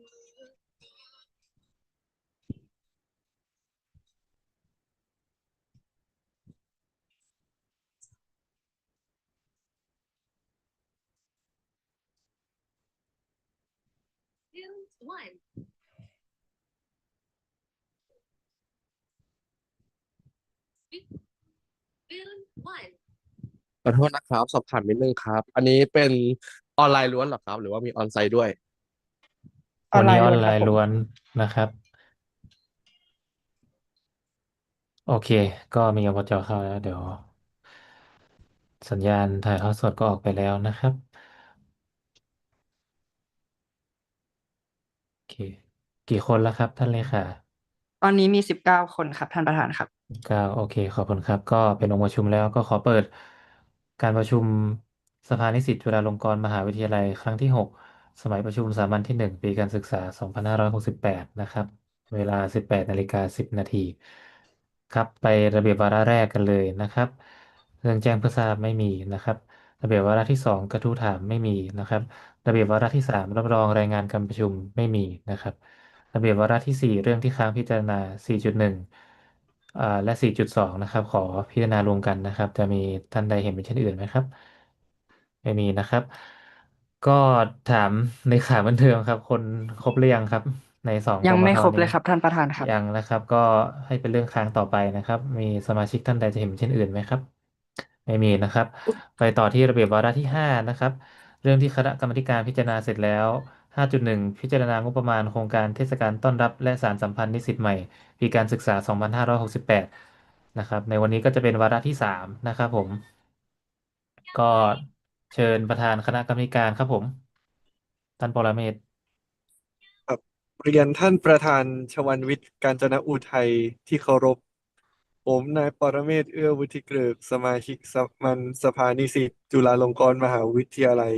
two, one. ขอโทษนะครับ สอบถามนิดนึงครับ อันนี้เป็นออนไลน์ล้วนเหรอครับ หรือว่ามีออนไซต์ด้วย ออนไลน์วันนี้ออนล้วนไลครับผมน์ล้วนนะครับ โอเค ก็มีอบจเข้าแล้ว เดี๋ยว สัญญาณถ่ายทอดสดก็ออกไปแล้วนะครับ โอเค กี่คนแล้วครับ ท่านเลขาตอนนี้มีสิบเก้าคนครับ ท่านประธานครับเก้าโอเค ขอบคุณครับ ก็เป็นองค์ประชุมแล้วก็ขอเปิดการประชุมสภานิสิตจุฬาลงกรณ์มหาวิทยาลัยครั้งที่6 สมัยประชุมสามัญที่1ปีการศึกษา 2568 นะครับ เวลา 18นาฬิกา10นาทีครับไประเบียบวาระแรกกันเลยนะครับ เรื่องแจ้งเพื่อทราบไม่มีนะครับ ระเบียบวาระที่ 2 กระทู้ถามไม่มีนะครับ ระเบียบวาระที่ 3 รับรองรายงานการประชุมไม่มีนะครับ ระเบียบวาระที่ 4 เรื่องที่ค้างพิจารณา 4.1อ่าและ 4.2 นะครับ ขอพิจารณารวมกันนะครับ จะมีท่านใดเห็นเป็นเช่นอื่นไหมครับ ไม่มีนะครับ ก็ถามในข่าวบันเทิงครับ คนครบหรือยังครับ ในสองยังกมไม่ทครบเลยนี้ครับท่านประธานครับ ยังนะครับ ก็ให้เป็นเรื่องค้างต่อไปนะครับ มีสมาชิกท่านใดจะเห็นเช่นอื่นไหมครับ ไม่มีนะครับ ไปต่อที่ระเบียบวาระที่5นะครับ เรื่องที่คณะกรรมาธิการพิจารณาเสร็จแล้ว 5.1 พิจารณางบประมาณโครงการเทศกาลต้อนรับและสานสัมพันธ์นิสิตใหม่ ปีการศึกษา 2568 นะครับ ในวันนี้ก็จะเป็นวาระที่ 3 นะครับผม ก็ เชิญประธานคณะกรรมการครับผม ท่านปรเมศวร์ครับเรียนท่านประธานชวันวิทย์ กาญจนอุทัยที่เคารพ ผมนายปรเมศเอื้อวุฒิเกริกสมาชิกสมัญสภานิสิตจุฬาลงกรณ์มหาวิทยาลัย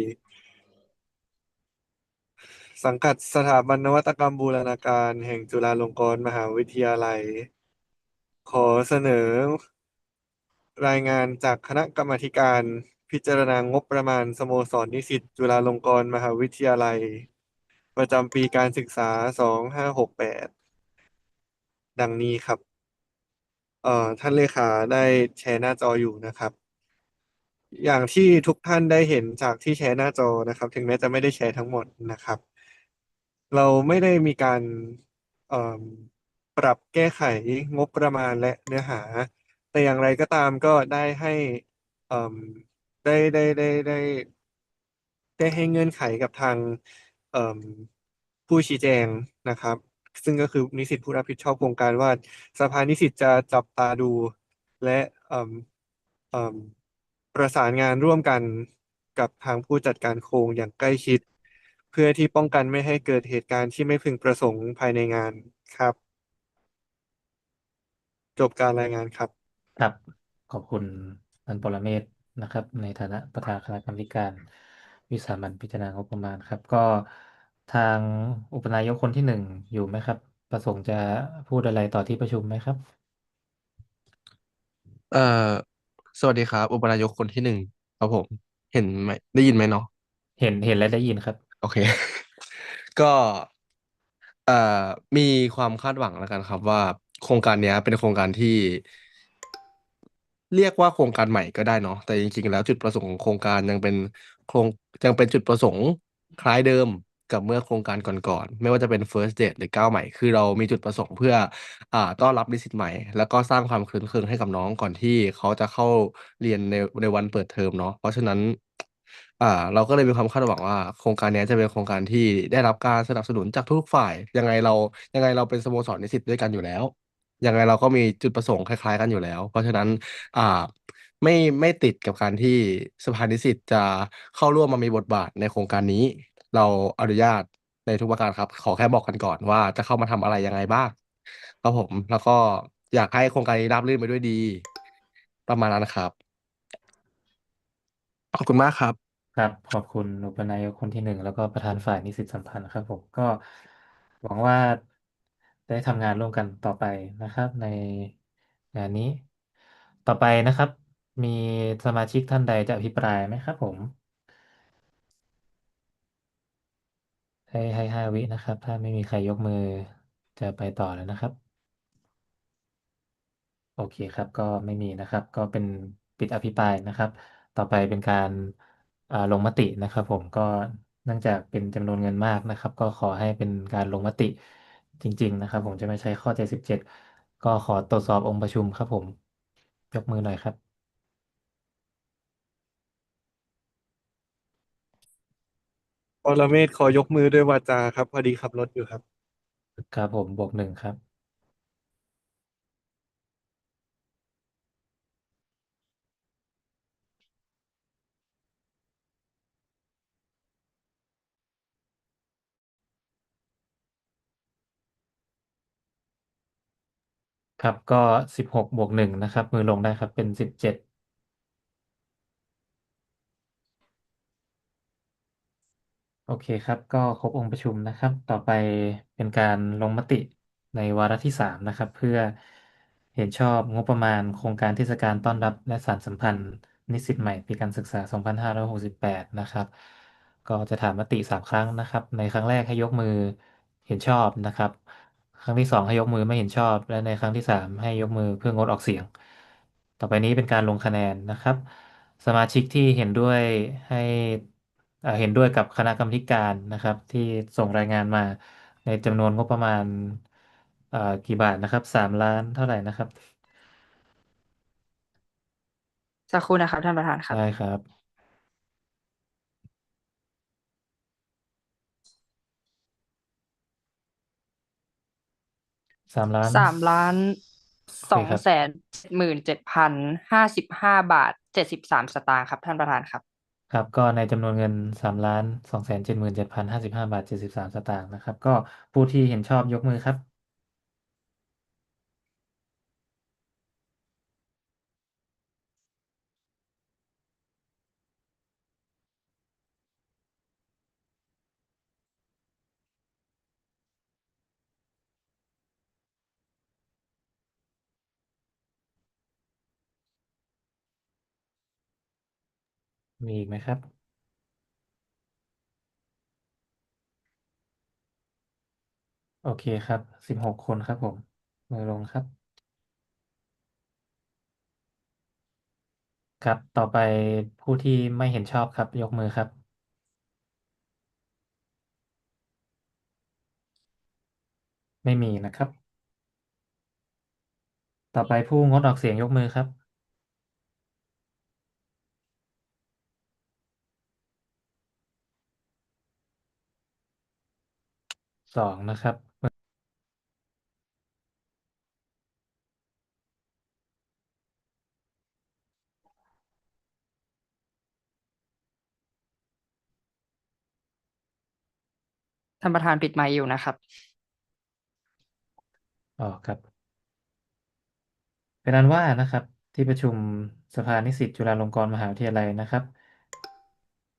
สังกัดสถาบันนวัตกรรมบูรณาการแห่งจุฬาลงกรณ์มหาวิทยาลัย ขอเสนอ รายงานจากคณะกรรมการ พิจารณางบประมาณสโมสรนิสิตจุฬาลงกรณ์มหาวิทยาลัย ประจำปีการศึกษา 2568 ดังนี้ครับ เอ่อท่านเลขาได้แชร์หน้าจออยู่นะครับ อย่างที่ทุกท่านได้เห็นจากที่แชร์หน้าจอนะครับ ถึงแม้จะไม่ได้แชร์ทั้งหมดนะครับ เราไม่ได้มีการเอ่อปรับแก้ไขงบประมาณและเนื้อหา แต่อย่างไรก็ตามก็ได้ให้เอ่อ ได้ได้ได้ได้ ได้ให้เงื่อนไขกับทางเอ่อผู้ชี้แจงนะครับ ซึ่งก็คือนิสิตผู้รับผิดชอบโครงการว่าสภานิสิตจะจับตาดู และเอ่อเอ่อประสานงานร่วมกันกับทางผู้จัดการโครงอย่างใกล้ชิด เพื่อที่ป้องกันไม่ให้เกิดเหตุการณ์ที่ไม่พึงประสงค์ภายในงานครับ จบการรายงานครับ ครับ ขอบคุณท่านปรเมศวร์ นะครับ ในฐานะประธานคณะกรรมาธิการวิสามัญพิจารณางบประมาณครับ ก็ทางอุปนายกคนที่หนึ่งอยู่ไหมครับ ประสงค์จะพูดอะไรต่อที่ประชุมไหมครับ เอ่อสวัสดีครับ อุปนายกคนที่หนึ่งครับผม เห็นไหมได้ยินไหมเนาะเห็นเห็นและได้ยินครับ โอเค ก็เอ่อมีความคาดหวังแล้วกันครับ ว่าโครงการเนี้ย เป็นโครงการที่ เรียกว่าโครงการใหม่ก็ได้เนาะแต่จริงๆ แล้วจุดประสงค์ของโครงการยังเป็นโครงยังเป็นจุดประสงค์คล้ายเดิมกับเมื่อโครงการก่อนๆไม่ว่าจะเป็น First Date หรือก้าวใหม่ คือเรามีจุดประสงค์เพื่ออ่าต้อนรับนิสิตใหม่ แล้วก็สร้างความครื้นเครงให้กับน้องก่อนที่เขาจะเข้าเรียนในในวันเปิดเทอมเนาะเพราะฉะนั้นอ่าเราก็เลยมีความคาดหวังว่า โครงการนี้จะเป็นโครงการที่ได้รับการสนับสนุนจากทุกฝ่าย ยังไงเรายังไงเราเป็นสโมสรนิสิตด้วยกันอยู่แล้ว ยังไงเราก็มีจุดประสงค์คล้าย ๆ กันอยู่แล้ว เพราะฉะนั้น อ่า ไม่ไม่ติดกับการที่สภานิสิตจะเข้าร่วมมามีบทบาทในโครงการนี้ เราอนุญาตในทุกประการครับ ขอแค่บอกกันก่อนว่าจะเข้ามาทำอะไรยังไงบ้างครับผมแล้วก็อยากให้โครงการนี้ราบรื่นไปด้วยดี ประมาณนั้นครับ ขอบคุณมากครับ ครับ ขอบคุณอุปนายกคนที่หนึ่งแล้วก็ประธานฝ่ายนิสิตสัมพันธ์ครับผมก็หวังว่า ได้ทำงานร่วมกันต่อไปนะครับ ในงานนี้ ต่อไปนะครับ มีสมาชิกท่านใดจะอภิปรายไหมครับ ผมให้ให้ห้าวินะครับ ถ้าไม่มีใครยกมือจะไปต่อแล้วนะครับ โอเคครับ ก็ไม่มีนะครับ ก็เป็นปิดอภิปรายนะครับ ต่อไปเป็นการลงมตินะครับ ผมก็เนื่องจากเป็นจำนวนเงินมากนะครับ ก็ขอให้เป็นการลงมติ จริง ๆ นะครับ ผมจะไม่ใช้ข้อ 77 ก็ขอตรวจสอบองค์ประชุมครับผม ยกมือหน่อยครับ ปรเมศขอยกมือด้วยวาจาครับ พอดีขับรถอยู่ครับ ครับผมบวกหนึ่งครับ ครับก็สิบหกบวกหนึ่งนะครับ มือลงได้ครับ เป็นสิบเจ็ดโอเคครับ ก็ครบองค์ประชุมนะครับ ต่อไปเป็นการลงมติในวาระที่สามนะครับ เพื่อเห็นชอบงบประมาณโครงการเทศกาลต้อนรับ และสานสัมพันธ์นิสิตใหม่ปีการศึกษา 2568 นะครับ ก็จะถามมติสามครั้งนะครับ ในครั้งแรกให้ยกมือเห็นชอบนะครับ ครั้งที่สองให้ยกมือไม่เห็นชอบ และในครั้งที่สามให้ยกมือเพื่องดออกเสียง ต่อไปนี้เป็นการลงคะแนนนะครับ สมาชิกที่เห็นด้วยให้เอ่อเห็นด้วยกับคณะกรรมการนะครับ ที่ส่งรายงานมาในจำนวนงบประมาณเอ่อกี่บาทนะครับสามล้านเท่าไหร่นะครับ สักครู่นะครับท่านประธานครับ ได้ครับ สามล้าน สามล้านโอสเคองครับแสนหมื่นเจ็ดพันห้าสิบห้าบาทเจ็ดสิบสามสตางค์ครับ ท่านประธานครับ ครับ ก็ในจำนวนเงินสามล้านสองแสนเจ็ดหมื่นเจ็ดพันห้าสิบห้าบาทเจ็ดสิบสามสตางค์นะครับ ก็ผู้ที่เห็นชอบยกมือครับ มีอีกไหมครับ โอเคครับสิบหกคนครับผม มือลงครับ ครับ ต่อไปผู้ที่ไม่เห็นชอบครับ ยกมือครับ ไม่มีนะครับ ต่อไปผู้งดออกเสียงยกมือครับ สองนะครับท่านประธานปิดไมค์อยู่นะครับ อ๋อครับ เป็นอันว่านะครับ ที่ประชุมสภานิสิตจุฬาลงกรณ์มหาวิทยาลัยนะครับ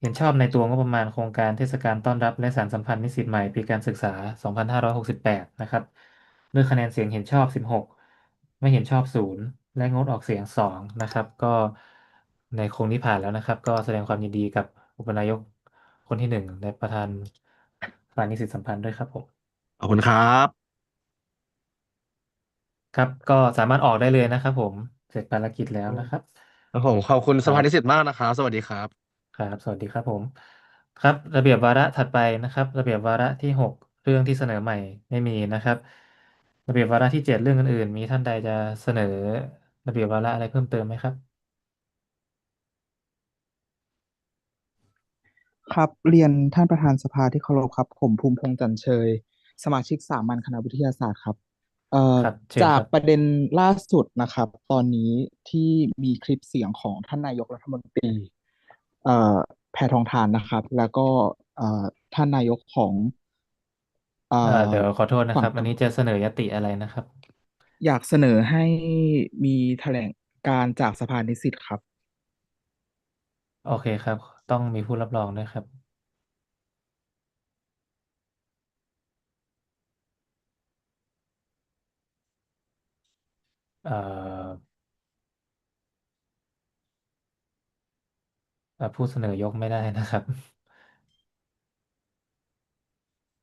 เห็นชอบในตัวงบประมาณโครงการเทศกาลต้อนรับและสานสัมพันธ์นิสิตใหม่ปีการศึกษา 2568 นะครับ ด้วยคะแนนเสียงเห็นชอบ 16 ไม่เห็นชอบ 0 และงดออกเสียง 2 นะครับ ก็ในโครงนี้ผ่านแล้วนะครับ ก็แสดงความยินดีกับอุปนายกคนที่หนึ่งและประธานสภานิสิตสัมพันธ์ด้วยครับผม ขอบคุณครับ ครับ ก็สามารถออกได้เลยนะครับผม เสร็จภารกิจแล้วนะครับ ครับผมขอบคุณคสรับภานิสิตมากนะครับ สวัสดีครับ ครับ สวัสดีครับผม ครับ ระเบียบวาระถัดไปนะครับ ระเบียบวาระที่หกเรื่องที่เสนอใหม่ไม่มีนะครับ ระเบียบวาระที่เจ็ดเรื่องอื่นๆ มีท่านใดจะเสนอ ระเบียบวาระอะไรเพิ่มเติมไหมครับ ครับเรียนท่านประธานสภาที่เคารพครับ ผมภูมิพงษ์จันเชย สมาชิกสามัญคณะวิทยาศาสตร์ครับเอ่อครับ เชิญจากครับ ประเด็นล่าสุดนะครับ ตอนนี้ที่มีคลิปเสียงของท่านนายกรัฐมนตรีเอ่อ แพทองทานนะครับ แล้วก็เอ่อท่านนายกของเอ่เอ่ออเดี๋ยวขอโทษนะฝั่คงรับ อันนี้จะเสนอยติอะไรนะครับ อยากเสนอให้มีแถลงการจากสภานิสิตครับ โอเคครับ ต้องมีผู้รับรองด้วยครับเอ่อ เอ่อผู้เสนอยกไม่ได้นะครับ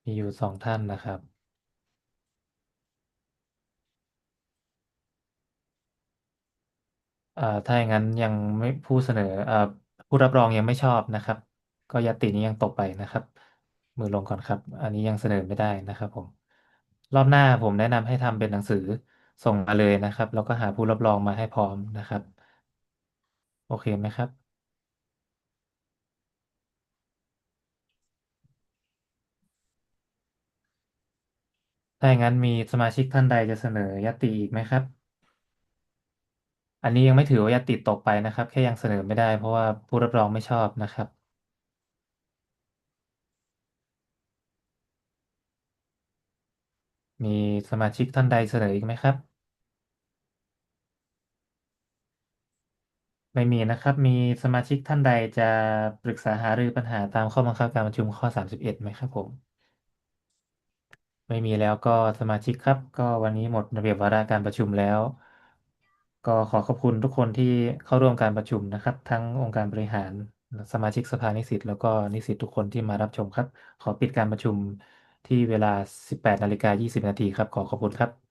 มีอยู่สองท่านนะครับอ่าถ้าอย่างนั้นยังไม่ผู้เสนออ่าผู้รับรองยังไม่ชอบนะครับ ก็ญัตตินี้ยังตกไปนะครับ มือลงก่อนครับ อันนี้ยังเสนอไม่ได้นะครับ ผม รอบหน้าผมแนะนำให้ทำเป็นหนังสือส่งมาเลยนะครับ แล้วก็หาผู้รับรองมาให้พร้อมนะครับ โอเคไหมครับ ถ้าอย่างนั้นมีสมาชิกท่านใดจะเสนอญัตติอีกไหมครับ อันนี้ยังไม่ถือว่าญัตติตกไปนะครับ แค่ยังเสนอไม่ได้ เพราะว่าผู้รับรองไม่ชอบนะครับ มีสมาชิกท่านใดเสนออีกไหมครับ ไม่มีนะครับ มีสมาชิกท่านใดจะปรึกษาหารือปัญหาตามข้อบังคับการประชุมข้อ 31ไหมครับผม ไม่มีแล้วก็สมาชิกครับ ก็วันนี้หมดระเบียบวาระการประชุมแล้ว ก็ขอขอบคุณทุกคนที่เข้าร่วมการประชุมนะครับ ทั้งองค์การบริหารสมาชิกสภานิสิตแล้วก็นิสิตทุกคนที่มารับชมครับ ขอปิดการประชุมที่เวลา 18นาฬิกา20นาทีครับ ขอขอบคุณครับ